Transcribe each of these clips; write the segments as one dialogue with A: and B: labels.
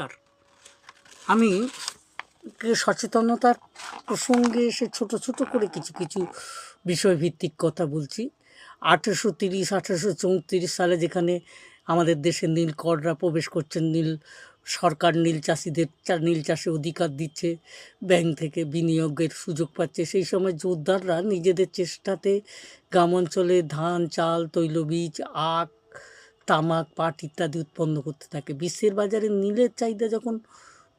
A: নমস্কার আমি সচেতনতার প্রসঙ্গে এসে ছোট ছোট করে কিছু কিছু বিষয়ভিত্তিক কথা বলছি। আঠেরোশো তিরিশ, আঠেরোশো চৌত্রিশ সালে যেখানে আমাদের দেশে নীল কররা প্রবেশ করছেন, নীল সরকার নীল চাষিদের নীল চাষে অধিকার দিচ্ছে, ব্যাংক থেকে বিনিয়োগের সুযোগ পাচ্ছে। সেই সময় জোরদাররা নিজেদের চেষ্টাতে গ্রাম অঞ্চলে ধান, চাল, তৈলবীজ, আখ তামাক, পাট ইত্যাদি উৎপন্ন করতে থাকে। বিশ্বের বাজারে নীলের চাহিদা যখন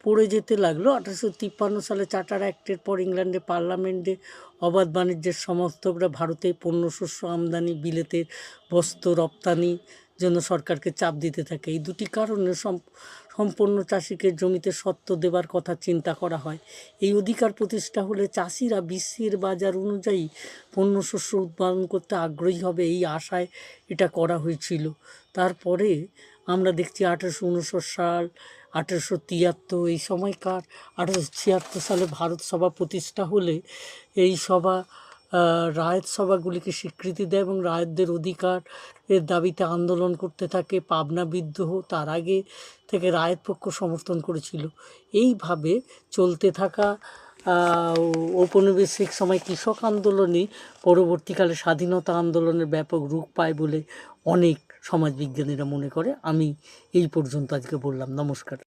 A: পড়ে যেতে লাগল, আঠারোশো তিপ্পান্ন সালে চার্টার অ্যাক্টের পর ইংল্যান্ডে পার্লামেন্টে অবাধ বাণিজ্যের সমর্থকরা ভারতে পণ্য শস্য আমদানি বিলেতের বস্ত্র রপ্তানি জন্য সরকারকে চাপ দিতে থাকে। এই দুটি কারণে সম- সম্পন্ন চাষিকে জমিতে সত্ত্ব দেবার কথা চিন্তা করা হয়। এই অধিকার প্রতিষ্ঠা হলে চাষিরা বিশ্বের বাজার অনুযায়ী পণ্য শস্য উৎপাদন করতে আগ্রহী হবে এই আশায় এটা করা হয়েছিল। তারপরে আমরা দেখছি আঠেরোশো উনষাট সাল, আঠেরোশো তিয়াত্তর, এই সময়কার আঠেরোশো ছিয়াত্তর সালে ভারত সভা প্রতিষ্ঠা হলে এই সভা রায়ত সভাগুলিকে স্বীকৃতি দেয় এবং রায়তদের অধিকার এর দাবিতে আন্দোলন করতে থাকে। পাবনা বিদ্রোহ তার আগে থেকে রায়ত পক্ষ সমর্থন করেছিল। এইভাবে চলতে থাকা ঔপনিবেশিক সময় কৃষক আন্দোলনই পরবর্তীকালে স্বাধীনতা আন্দোলনের ব্যাপক রূপ পায় বলে অনেক সমাজবিজ্ঞানীরা মনে করে। আমি এই পর্যন্ত আজকে বললাম। নমস্কার।